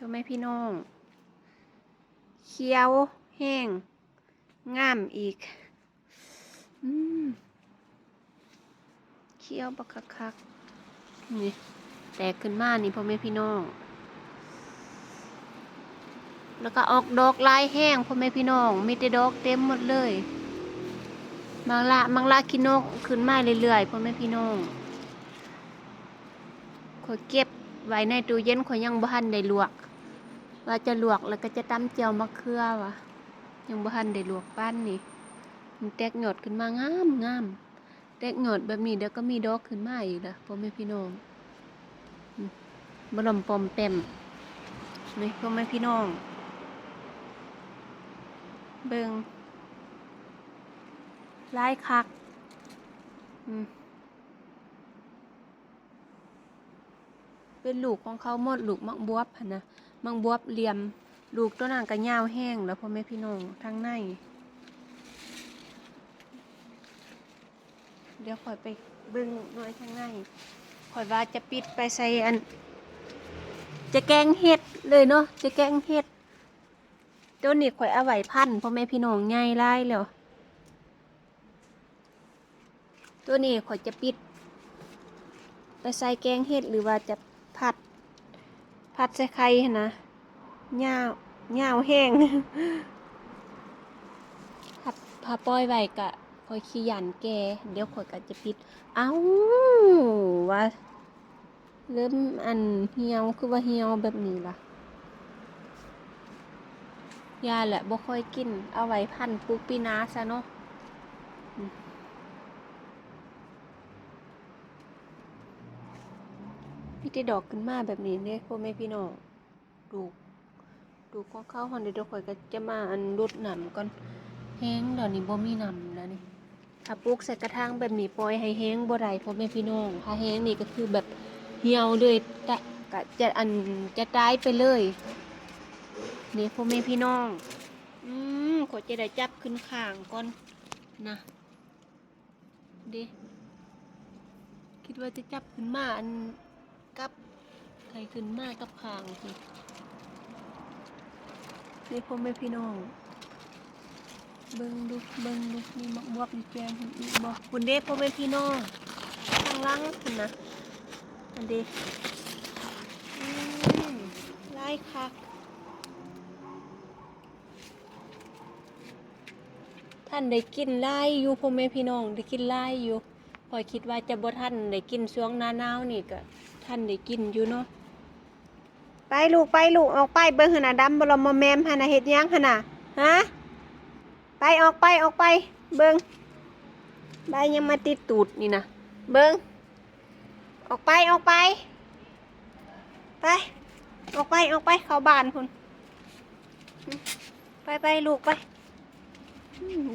พ่อแม่พี่น้อง เขียวแห้งงามอีกอืมเขียวบักคักนี่แตกขึ้นมานี่พ่อแม่พี่น้อง แล้วก็ออกดอกลายแห้งพ่อแม่พี่น้อง มีแต่ดอกเต็มหมดเลย มังละมังละกินกขึ้นมาเรื่อยๆพ่อแม่พี่น้องขอยเก็บไว้ในตู้เย็นขอยยังบ่ทันได้ลวก ว่าจะลวกแล้วก็จะตำเจียวมะเขือวะยังบ่ทันได้ลวกปั้นนี่ มันแตกหยดขึ้นมางามงามแตกหยดแบบนี้เดี๋ยวก็มีดอกขึ้นมาอีกละพ่อแม่พี่น้องบลอมปอมแปมนี่พ่อแม่พี่น้อง เบิงลายคักเป็นลูกของเขาหมดลูกมักบวบนะ มักบวบเหลี่ยม ลูกตัวนั้นก็ยาวแห้งแล้วพ่อแม่พี่น้องทั้งใน เดี๋ยวข่อยไปเบิ่งหน่อยข้างในข่อยว่าจะปิดไปใส่อัน จะแกงเห็ดเลยเนาะจะแกงเห็ดตัวนี้ข่อยเอาไว้พันพ่อแม่พี่น้องใหญ่ไล่แล้วตัวนี้ข่อยจะปิด ไปใส่แกงเห็ดหรือว่าจะผัด ผัดใส่ไข่หั้นนะยาวยาแห้งผัดพาป้อยไว้กะข่อยขี้ยันแก เดี๋ยวข่อยก็จะปิด เอ้าว่าเริ่มอันเหี่ยวคือว่าเหี่ยวแบบนี้ล่ะยาแหละบ่ค่อยกิน เอาไว้พันปูปีนาซะเนาะอืม พี่ได้ดอกขึ้นมาแบบนี้เนี่ยพ่อแม่พี่น้องดูดูของเขาหอนเดี๋ยวข่อยก็จะมาอันรดน้ำก่อนแห้งเดี๋ยวนี้บ่มีน้ำแล้วนี่ถ้าปลูกใส่กระถางแบบนี้ปล่อยให้แห้งบ่ได้พ่อแม่พี่น้องถ้าแห้งนี่ก็คือแบบเหี่ยวเลยตะก็จะอันจะตายไปเลยนี่พ่อแม่พี่น้อง อืมขอจะได้จับขึ้นข้างก่อนนะเดิคิดว่าจะจับขึ้นมาอัน กับใครขึ้นมากับข้างสินี่พ่อแม่พี่น้อง เบิ่งดูเบิ่งดูมีมักบวบอยู่แกงคุณอีกบอกคุณเด้พ่อแม่พี่น้องข้างหล่างคุณนะอันเด้อืมไล่คักท่านได้กินไล่อยู่พ่อแม่พี่น้องได้กินไล่อยู่พอยคิดว่าจะบ่ท่านได้กินช่วงหน้าหนาวนี่ก็ ท่านได้กินอยู่เนาะไปลูกไปลูกออกไปเบิ่งหนาดำบ่ลมอแมมหนาเฮ็ดหยังหนาฮะไปออกไปออกไป เบิ่งใบยังมาติดตูดนี่นะเบิ่งออกไปออกไป ไปออกไปออกไปเข้าบ้านพุ่นไปไปลูกไป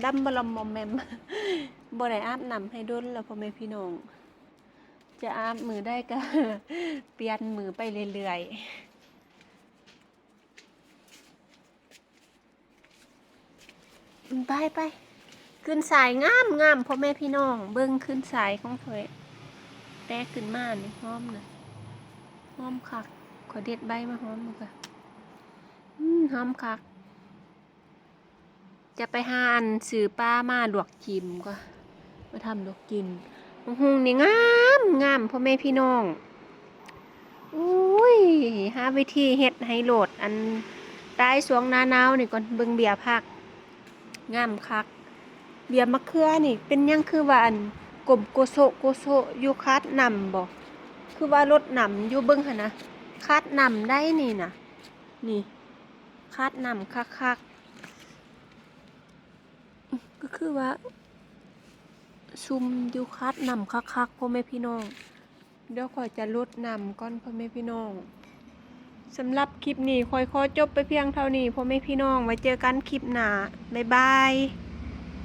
ดำบลอมมอมแมมบ่ได้อาบน้ำให้ดนแล้วพ่อแม่พี่น้อง จะอาบมือได้ก็ เปลี่ยนมือไปเรื่อยๆ ไปไปขึ้นสายงามงามพ่อแม่พี่น้อง เบิ้งขึ้นสายของเผยแตกขึ้นมานี่หอมนะหอมคัก ขอเด็ดใบมาหอมดูค่ะหอมคัก จะไปหาอันซื้อป้ามาดวกจิมก็มาทำดวกจิมมะฮุงนี่งาม งามพ่อแม่พี่น้องอุ้ยหาวิธีเฮ็ดให้โหลด อันใต้สวงหน้าหนาวนี่ก่อนเบิ่งเบียร์ผักงามคัก เบียมะเขือนี่ เป็นยังคือว่าอันกลมโกโซโกโซอยู่คัดนำบ่คือว่ารถนำอยู่เบิ่งหั่นนะคัดนำได้นี่นะนี่คัดนำคักๆก็คือว่า ซุมยูคัดนำคักๆพ่อแม่พี่น้อง เดี๋ยวขอยจะลดนำก้อนพ่อแม่พี่น้องสำหรับคลิปนี้คอยขอจบไปเพียงเท่านี้พ่อแม่พี่น้องไว้เจอกันคลิปหน้าบ๊ายบาย